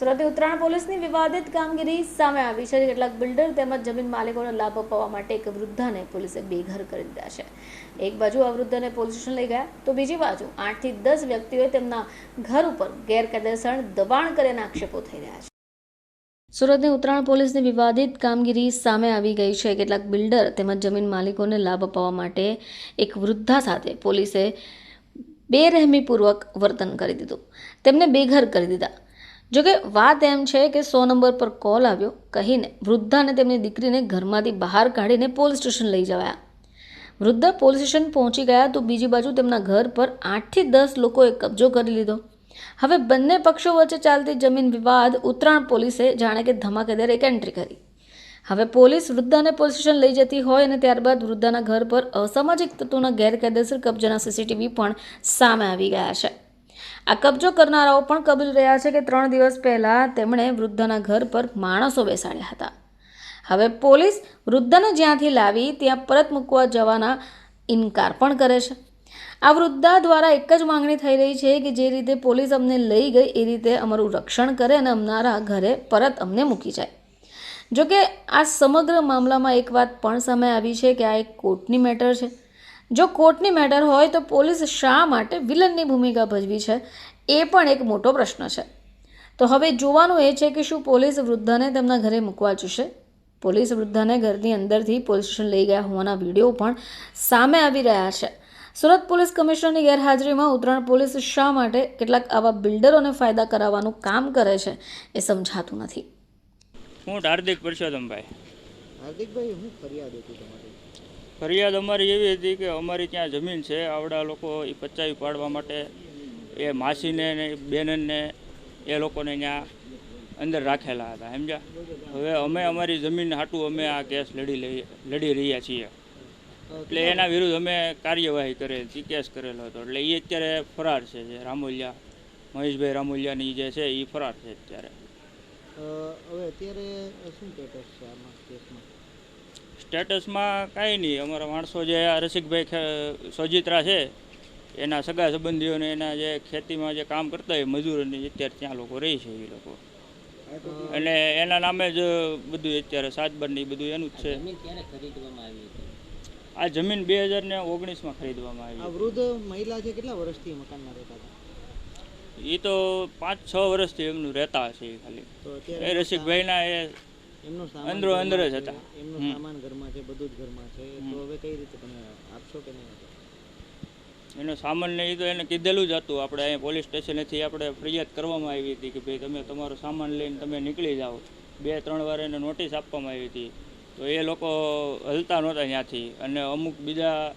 સુરતની ઉત્તરાયણ પોલીસની વિવાદિત કામગીરી સામે આવી છે. કેટલાક બિલ્ડર તેમજ જમીન માલિકોને લાભ અપાવવા માટે એક વૃદ્ધાને પોલીસે બેઘર કરી દીધા છે. એક બાજુ આ વૃદ્ધાને પોલીસ સ્ટેશન લઈ ગયા, તો બીજી બાજુ આઠથી દસ વ્યક્તિઓએ તેમના ઘર ઉપર ગેરકાયદેસર દબાણ કર્યાના આક્ષેપો થઈ રહ્યા છે. સુરતની ઉત્તરાયણ પોલીસની વિવાદિત કામગીરી સામે આવી ગઈ છે. કેટલાક બિલ્ડર તેમજ જમીન માલિકોને લાભ અપાવવા માટે એક વૃદ્ધા સાથે પોલીસે બેરહેમીપૂર્વક વર્તન કરી દીધું. તેમને બેઘર કરી દીધા. જોકે વાત એમ છે કે સો નંબર પર કોલ આવ્યો કહીને વૃદ્ધા અને તેમની દીકરીને ઘરમાંથી બહાર કાઢીને પોલીસ સ્ટેશન લઈ જવાયા. વૃદ્ધા પોલીસ સ્ટેશન પહોંચી ગયા તો બીજી બાજુ તેમના ઘર પર આઠથી દસ લોકોએ કબજો કરી લીધો. હવે બંને પક્ષો વચ્ચે ચાલતી જમીન વિવાદ ઉત્તરાયણ પોલીસે જાણે કે ધમાકેદાર એક એન્ટ્રી કરી. હવે પોલીસ વૃદ્ધાને પોલીસ સ્ટેશન લઈ જતી હોય અને ત્યારબાદ વૃદ્ધાના ઘર પર અસામાજિક તત્વોના ગેરકાયદેસર કબજાના સીસીટીવી પણ સામે આવી ગયા છે. આ કબજો કરનારાઓ પણ કબૂલ રહ્યા છે કે ત્રણ દિવસ પહેલાં તેમણે વૃદ્ધના ઘર પર માણસો બેસાડ્યા હતા. હવે પોલીસ વૃદ્ધને જ્યાંથી લાવી ત્યાં પરત મૂકવા જવાના ઇનકાર પણ કરે છે. આ વૃદ્ધા દ્વારા એક જ માંગણી થઈ રહી છે કે જે રીતે પોલીસ અમને લઈ ગઈ એ રીતે અમારું રક્ષણ કરે અને અમારા ઘરે પરત અમને મૂકી જાય. જોકે આ સમગ્ર મામલામાં એક વાત પણ સામે આવી છે કે આ એક કોર્ટની મેટર છે. જો કોર્ટની મેટર હોય તો પોલીસ શા માટે વિલનની ભૂમિકા ભજવી છે એ પણ એક મોટો પ્રશ્ન છે. તો હવે જોવાનું એ છે કે શું પોલીસ વૃદ્ધાને તેમના ઘરે મૂકવા જશે? પોલીસ વૃદ્ધાને ઘરની અંદરથી પોલીસ સ્ટેશન લઈ ગયા હોવાના વીડિયો પણ સામે આવી રહ્યા છે. સુરત પોલીસ કમિશનરની ગેરહાજરીમાં ઉત્તરાયણ પોલીસ શા માટે કેટલાક આવા બિલ્ડરોને ફાયદા કરાવવાનું કામ કરે છે એ સમજાતું નથી. હું હાર્દિક પરસોત્તમભાઈ. હાર્દિકભાઈ હું ફરિયાદ હતી તમારી ફરિયાદ અમારી એવી હતી કે અમારી ત્યાં જમીન છે, આવડા લોકો એ પચાવી પાડવા માટે એ માસીને ને બેનને એ લોકોને ત્યાં અંદર રાખેલા હતા, સમજ્યા? હવે અમે અમારી જમીન હાટું અમે આ કેસ લડી લઈ, લડી રહ્યા છીએ. એટલે એના વિરુદ્ધ અમે કાર્યવાહી કરેલ કેસ કરેલો હતો. એટલે એ અત્યારે ફરાર છે જે રામોલિયા, મહેશભાઈ રામોલિયાની જે છે એ ફરાર છે અત્યારે. હવે અત્યારે શું કેસમાં? સ્ટેટસમાં કાંઈ નહીં. અમારા માણસો જે આ રસિકભાઈ સોજિત્રા છે એના સગા સંબંધીઓને એના જે ખેતીમાં જે કામ કરતા હોય મજૂરોની અત્યારે ત્યાં લોકો રહે છે એ લોકો. અને એના નામે જ બધું અત્યારે સાતબારની બધું એનું જ છે. આ જમીન બે હજાર ને ઓગણીસમાં ખરીદવામાં આવી વૃદ્ધ મહિલા છે કેટલા વર્ષથી મકાનમાં રહેતા હતા? એ તો પાંચ છ વર્ષથી એમનું રહેતા હશે એ ખાલી. એ રસિકભાઈના એ એમનો સામાન અંદરો અંદર જ હતા. એમનો સામાન ઘરમાં છે બધું જ ઘરમાં છે. તો હવે કઈ રીતે તમે આપશો કે નહીં એનો સામાન ને એ તો એને કીધેલું જ હતું. આપણે અહીંયા પોલીસ સ્ટેશનેથી આપણે ફરિયાદ કરવામાં આવી હતી કે ભાઈ તમે તમારો સામાન લઈને તમે નીકળી જાઓ. બે ત્રણ વાર એને નોટિસ આપવામાં આવી હતી. તો એ લોકો હલતા નહોતા ત્યાંથી. અને અમુક બીજા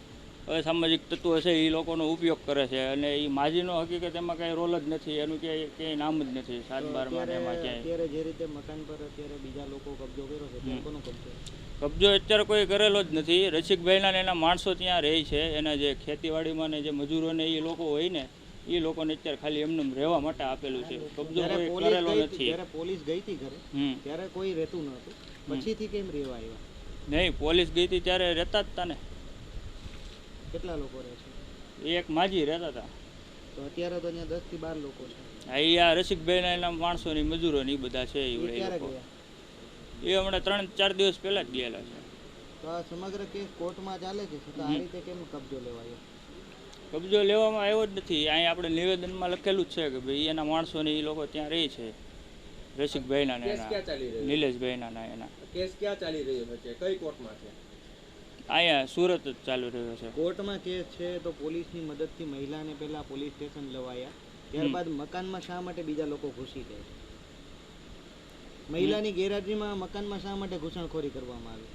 અસામાજિક તત્વો છે એ લોકોનો ઉપયોગ કરે છે અને એ માજીનો હકીકત એમાં કાંઈ રોલ જ નથી એનું ક્યાંય ક્યાંય નામ જ નથી સાત બારમાં એમાં ક્યાંય. અત્યારે જે રીતે મકાન પર અત્યારે બીજા લોકો કબજો કર્યો છે કોનો કબજો? કબજો અત્યારે કોઈ કરેલો જ નથી. રસિકભાઈના એના માણસો ત્યાં રહે છે એના જે ખેતીવાડીમાં ને જે મજૂરોને એ લોકો હોય ને એ લોકોને અત્યારે ખાલી એમને રહેવા માટે આપેલું છે. કબજો કોઈ કરેલો નથી. જ્યારે પોલીસ ગઈ હતી ઘરે ત્યારે કોઈ રહેતું નહોતું. પછીથી કેમ રહેવા આવ્યા? નહીં પોલીસ ગઈ હતી ત્યારે રહેતા જ હતા ને. કેટલા લોકો રહે છે? એક માજી રહેતા હતા. તો અત્યારે તો અહીંયા દસથી બાર લોકો છે. અહીંયા રસિકભાઈ ના એના માણસો ની મજૂરો ની બધા છે એ હમણાં ત્રણ ચાર દિવસ પહેલા જ ગયેલા છે. તો આ સમગ્ર કેસ કોર્ટમાં ચાલે છે? છતાં આ રીતે કેમ કબજો લેવાયો? કબજો લેવામાં આવ્યો જ નથી. અહીં આપણે નિવેદનમાં લખેલું જ છે કે ભાઈ એના માણસો ને એ લોકો ત્યાં રહે છે. રસિકભાઈના ને એના નિલેશભાઈના એના. કેસ ક્યાં ચાલી રહ્યો છે? કઈ કોર્ટમાં છે? અહીંયા સુરત જ ચાલુ રહ્યો છે. કોર્ટમાં કેસ છે તો પોલીસની મદદથી મહિલાને પહેલા પોલીસ સ્ટેશન લવાયા. ત્યારબાદ મકાનમાં શા માટે બીજા લોકો ઘૂસી ગયા મહિલાની ગેરહાજરીમાં મકાનમાં શા માટે ઘૂસણખોરી કરવામાં આવી?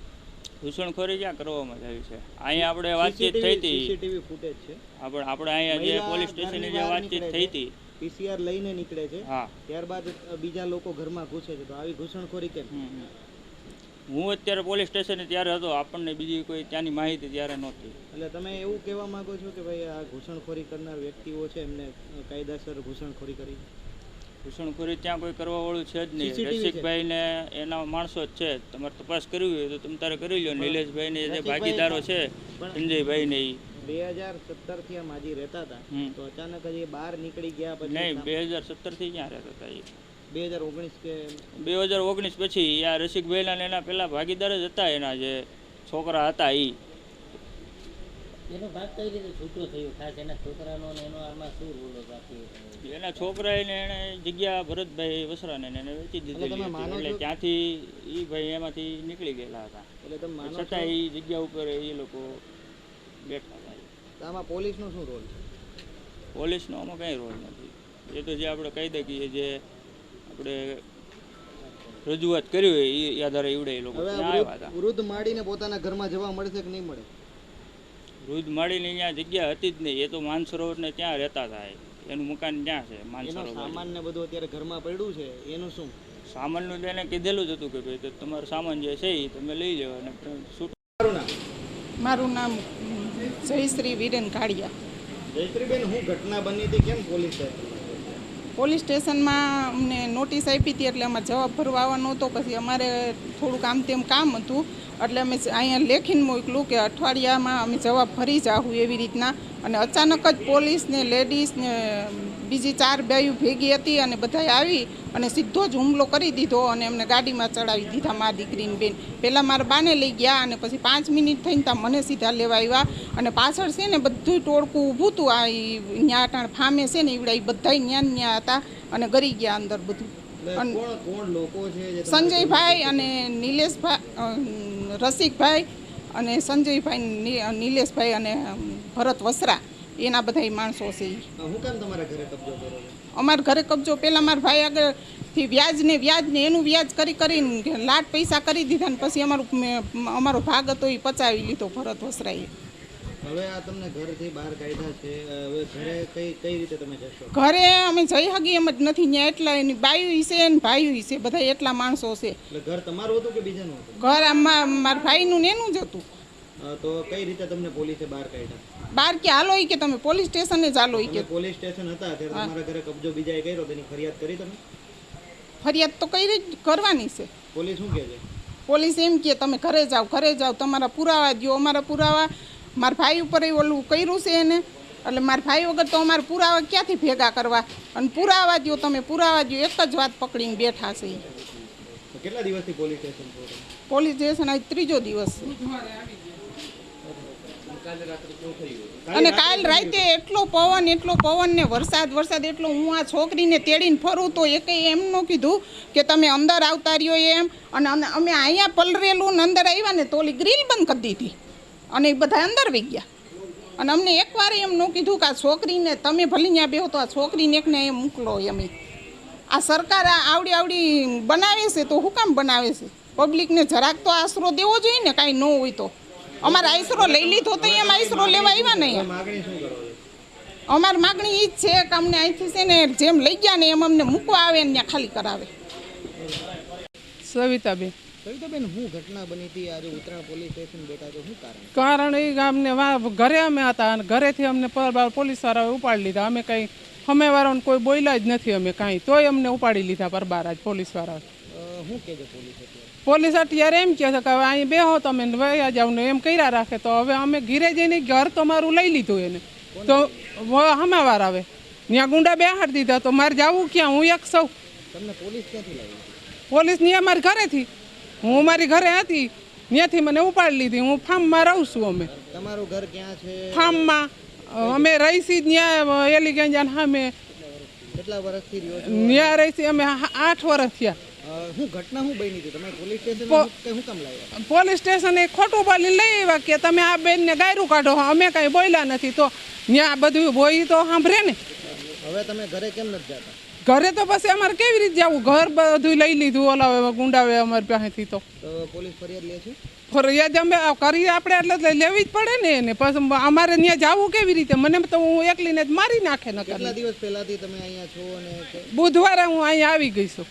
ઘૂસણખોરી ક્યાં કરવામાં આવી છે. અહીંયા આપણે વાતચીત થઈ હતી. સીસીટીવી ફૂટેજ છે. આપણે આપણે અહીંયા જે પોલીસ સ્ટેશનની જે વાતચીત થઈ હતી. પીસીઆર લઈને નીકળે છે. ત્યારબાદ બીજા લોકો ઘરમાં ઘૂસે છે. તો આવી ઘૂસણખોરી કેમ. હું અત્યારે પોલીસ સ્ટેશને ત્યારે હતો આપણને બીજી કોઈ ત્યાંની માહિતી ત્યારે નહોતી. એટલે તમે એવું કહેવા માગો છો કે ભાઈ આ ઘૂસણખોરી કરનાર વ્યક્તિઓ છે એમને કાયદાસર ઘૂસણખોરી કરી? ઘૂસણખોરી ત્યાં કોઈ કરવા વાળું છે જ નહીં. રસિકભાઈ ને એના માણસો જ છે. તમારે તપાસ કરવી હોય તો તમે તારે કરી લો નિલેશભાઈ ને જે ભાગીદારો છે સંજયભાઈ ને ઈ. બે હજાર સત્તરથી આ માજી રહેતા હતા. તો અચાનક જ એ બહાર નીકળી ગયા પછી નહીં બે હજાર સત્તરથી ક્યાં રહેતા હતા એ બે હજાર ઓગણીસ કે બે હજાર ઓગણીસ પછી આ રસિકભાઈના ને એના પેલા ભાગીદાર જ હતા એના જે છોકરા હતા એ એનો ભાગ કઈ રીતે છૂટો થયો? ખાસ એના છોકરાનો ને એનો આમાં શું રોલ હતો આખી એના? છોકરાને એને જગ્યા ભરતભાઈ વસરાને એને વેચી દીધેલી. એટલે ત્યાંથી એ ભાઈ એમાંથી નીકળી ગયેલા હતા. એટલે તમે માનો છતાં એ જગ્યા ઉપર એ લોકો બેઠા હતા. આમાં પોલીસનો શું રોલ છે? પોલીસનો આમાં કંઈ રોલ નથી. એ તો જે આપણે કહી દઈએ જે આપણે રજૂઆત કરી હોય એ આધારે એવડે એ લોકો આવ્યા હતા. વૃદ્ધ- માડીને પોતાના ઘરમાં જવા મળશે કે નહીં મળે? વૃદ્ધ માળીની ત્યાં જગ્યા હતી જ નહીં એ તો માનસરોવરને ત્યાં રહેતા થાય એનું મકાન ત્યાં છે માનસરોવર. સામાન ને બધું અત્યારે ઘરમાં પડ્યું છે એનું શું? સામાનનું તો એને કીધેલું જ હતું કે ભાઈ તો તમારો સામાન જે છે એ તમે લઈ જાવ અને છૂટ મારું નામ? મારું નામ જયશ્રી વિરેન કાળિયા. જયશ્રીબેન હું ઘટના બની હતી કેમ પોલીસ? પોલીસ સ્ટેશનમાં અમને નોટિસ આપી હતી એટલે અમારે જવાબ ભરવા આવવાનો હતો. પછી અમારે થોડુંક આમ તેમ કામ હતું. એટલે અમે અહીંયા લેખીને મોકલું કે અઠવાડિયામાં અમે જવાબ ભરી જાહું એવી રીતના. અને અચાનક જ પોલીસ ને લેડીઝ ને બીજી ચાર બાયું ભેગી હતી અને બધાય આવી અને સીધો જ હુમલો કરી દીધો અને એમને ગાડીમાં ચડાવી દીધા મારા દીકરીની બેન. પહેલાં મારા બાને લઈ ગયા અને પછી પાંચ મિનિટ થઈને ત્યાં મને સીધા લેવા આવ્યા અને પાછળ છે ને બધું ટોળકું ઊભું હતું. આ ન્યા અટાણ ફામે છે ને એવડા એ બધાય ન્યા ન્યા હતા અને ગરી ગયા અંદર બધું. સંજયભાઈ અને નિલેશભાઈ રસિકભાઈ અને સંજયભાઈ નિલેશભાઈ અને ભરત વસરા. એના બધાય માણસો છે. અમારા ઘરે કબજો. પહેલાં મારા ભાઈ આગળથી વ્યાજ ને વ્યાજ ને એનું વ્યાજ કરી કરીને લાટ પૈસા કરી દીધા ને પછી અમારું અમારો ભાગ હતો એ પચાવી લીધો ભરત વસરાએ. હવે આ તમને ઘરથી બહાર કાઢ્યા છે. હવે ઘરે કઈ કઈ રીતે તમે જશો? ઘરે અમે જઈ હગી એમ જ નથી. ત્યાં એટલા એની બાયુ છે ને ભાઈ છે. બધા એટલા માણસો છે. એટલે ઘર તમારું હતું કે બીજાનું હતું? ઘર આમાં મારા ભાઈનું ને એનું જ હતું. તો કઈ રીતે તમને પોલીસે બહાર કાઢ્યા? બાર કે હાલો ઈ કે તમે પોલીસ સ્ટેશને જ હાલો કે. પોલીસ સ્ટેશન હતા ત્યારે તમારા ઘરે કબજો બીજાએ કર્યો? તેની ફરિયાદ કરી તમે? ફરિયાદ તો કઈ રીતે કરવાની છે. પોલીસ શું કહે છે? પોલીસ એમ કે તમે ઘરે જાઓ ઘરે જાઓ તમારા પુરાવા દો અમારા પુરાવા. મારા ભાઈ ઉપર એ ઓલું કર્યું છે એને. એટલે મારા ભાઈ વગર તો અમારા પુરાવા ક્યાંથી ભેગા કરવા? અને પુરાવા દો તમે પુરાવા દો એક જ વાત પકડીને બેઠા છે કેટલા દિવસથી પોલીસ સ્ટેશન પોલીસ સ્ટેશન આજ ત્રીજો દિવસ છે. અને કાલ રાતે એટલો પવન એટલો પવન ને વરસાદ વરસાદ એટલો હું આ છોકરીને તેડીને ફરું તો એકે એમ ન કીધું કે તમે અંદર આવતા રહ્યો એમ. અને અમે અહીંયા પલરેલું ને અંદર આવ્યા ને તો ઓલી ગ્રીલ બંધ કરી દીધી. અને એ બધા અંદર વહી ગયા. અને અમને એકવાર એમ ન કીધું કે આ છોકરીને તમે ભલે ત્યાં બેહો તો આ છોકરીને એકને એમ મોકલો એમ આ સરકાર આ આવડી આવડી બનાવે છે તો હું કામ બનાવે છે? પબ્લિકને જરાક તો આશરો દેવો જોઈએ ને કાંઈ ન હોય તો. અમારે આઈસરો લઈ લીધો તો એમ આઈસરો લેવા આવ્યા નહીં તમે માગણી શું અમારી માગણી એ જ છે કે અમને અહીંથી છે ને જેમ લઈ ગયા ને એમ અમને મૂકવા આવે ને ત્યાં ખાલી કરાવે. સવિતાબેન. સવિતાબેન હું ઘટના બની હતી? આજે ઉત્તરાયણ પોલીસ સ્ટેશન બેઠા તો શું કારણ? કારણ એ ગામને વા- ઘરે અમે હતા અને ઘરેથી અમને પરબાર પોલીસવાળાએ ઉપાડી લીધા. અમે કંઈ હમેવાળાને કોઈ બોલ્યા જ નથી અમે કાંઈ. તોય અમને ઉપાડી લીધા પરબાર જ પોલીસવાળા શું કહેજો પોલીસ? પોલીસ અત્યારે એમ કહે છે કે હવે અહીં બેહો તમે વયા જાવ ને એમ કર્યા રાખે. તો હવે અમે ઘીરે જઈને ઘર તો મારું લઈ લીધું એને. તો હમાવાર આવે. ત્યાં ગુંડા બેહાડી દીધા તો મારે જવું ક્યાં? હું એક સૌ. પોલીસની પોલીસની અમારી ઘરેથી. હું મારી ઘરે હતી. ત્યાંથી મને ઉપાડી લીધી. હું ફાર્મમાં રહું છું અમે. તમારું ઘર ક્યાં છે? ફાર્મમાં અમે રહીશી ત્યાં એલી ગંજાન સામે. કેટલા વર્ષથી ત્યાં રહીશી અમે આઠ વર્ષ થયા. શું ઘટના શું બની હતી? તમે પોલીસ સ્ટેશન શું કામ લાવ્યા? પોલીસ સ્ટેશને ખોટું બોલી લઈ આવ્યા કે તમે આ બેનને ગાયરું કાઢો. અમે કાંઈ બોલ્યા નથી. તો ત્યાં બધું બોઈ તો સાંભળે ને. હવે તમે ઘરે કેમ નથી જતા? ઘરે તો પછી અમારે કેવી રીતે જવું? ઘર બધું લઈ લીધું ઓલા ગુંડાવે અમારી પાસેથી તો. તો પોલીસ ફરિયાદ લે છે? ફરિયાદ અમે કરી આપણે એટલે લેવી જ પડે ને એને. પછી અમારે ત્યાં જવું કેવી રીતે? મને તો હું એકલીને જ મારી નાખે ન કેટલા દિવસ પહેલાથી તમે અહીંયા છો અને બુધવારે હું અહીંયા આવી ગઈ છું.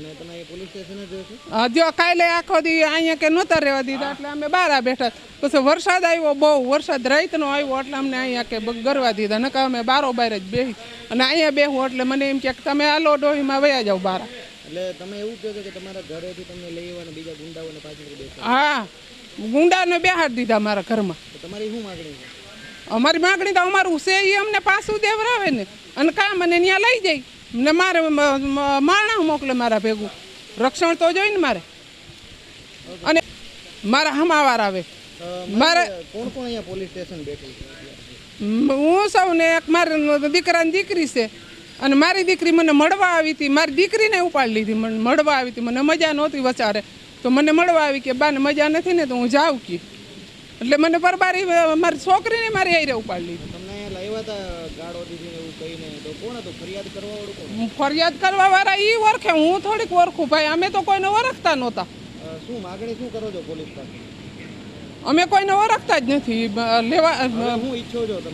અને તમે અહીં પોલીસ સ્ટેશન જ રહો છો? હા, જો કાલે આખો દી અહીંયા કે નહોતા રહેવા દીધા એટલે અમે બહાર બેઠા. પછી વરસાદ આવ્યો બહુ વરસાદ રાતનો આવ્યો એટલે અમને અહીંયા કે ગરવા દીધા. નકા અમે બારો બાર જ બેસી અને અહીંયા બેહું એટલે મને એમ કે તમે આલો ડોહીમાં વયા જાઓ બહાર એટલે તમે એવું કહો કે તમારા ઘરેથી તમને લઈ આવવાના બીજા ગુંડાઓને પાછળ હા ગુંડાને બેહાડ દીધા મારા ઘરમાં. તમારી શું માગણી છે? અમારી માગણી તો અમારું છે એ અમને પાછું દેવરાવે ને. અને કામ અને ત્યાં લઈ જાય? ને મારે માણા મોકલે મારા ભેગું. રક્ષણ તો જોઈ ને મારે. અને મારા હમાવાર આવે. મારે કોણ કોણ અહીંયા પોલીસ સ્ટેશન બેઠું હું સૌને એક મારી દીકરાની દીકરી છે. અને મારી દીકરી મને મળવા આવી હતી. મારી દીકરીને ઉપાડી લીધી. મને મળવા આવી હતી. મને મજા નહોતી વચારે. તો મને મળવા આવી કે બાને મજા નથી ને તો હું જાઉં કે. એટલે મને પરબારી મારી છોકરીને મારી આઈરે ઉપાડી લીધી. અહીંયા હતા ગાળો દીધી એવું કહીને તો કોણ હતું? ફરિયાદ કરવા વાળું કોણ ફરિયાદ કરવા વાળા ઈ ઓળખે હું થોડીક ઓળખું ભાઈ અમે તો કોઈને ઓળખતા નહોતા. શું માગણી શું કરો છો પોલીસ પાસે? અમે કોઈને ઓળખતા જ નથી લેવા હું ઈચ્છો છો તમે